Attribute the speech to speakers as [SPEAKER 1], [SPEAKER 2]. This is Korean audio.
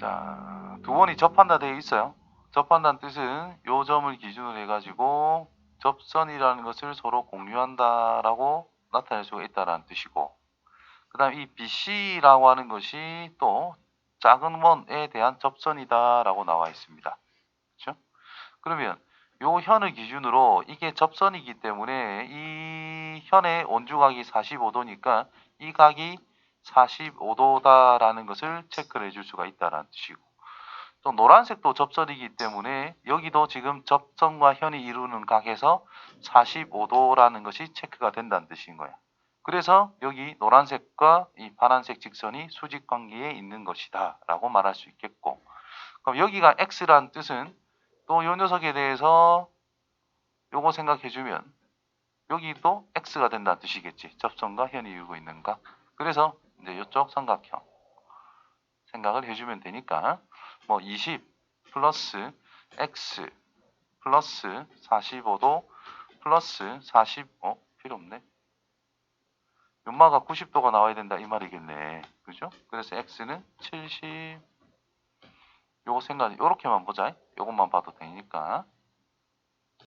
[SPEAKER 1] 자, 두 번이 접한다 되어 있어요. 접한다는 뜻은 요 점을 기준으로 해가지고 접선이라는 것을 서로 공유한다라고 나타낼 수가 있다라는 뜻이고, 그 다음 이 BC라고 하는 것이 또 작은 원에 대한 접선이다라고 나와 있습니다. 그렇죠? 그러면 요 현을 기준으로 이게 접선이기 때문에 이 현의 원주각이 45도니까 이 각이 45도다라는 것을 체크를 해줄 수가 있다라는 뜻이고 또 노란색도 접선이기 때문에 여기도 지금 접선과 현이 이루는 각에서 45도라는 것이 체크가 된다는 뜻인 거야. 그래서 여기 노란색과 이 파란색 직선이 수직 관계에 있는 것이다 라고 말할 수 있겠고 그럼 여기가 x라는 뜻은 또요 녀석에 대해서 요거 생각해 주면 여기도 x가 된다는 뜻이겠지 접선과 현이 이루고 있는 각 그래서 이제 이쪽 삼각형 생각을 해주면 되니까 뭐 20 플러스 x 플러스 45도 플러스 40 어? 필요 없네. 연마가 90도가 나와야 된다 이 말이겠네. 그죠? 그래서 x는 70 요거 생각 요렇게만 보자. 요것만 봐도 되니까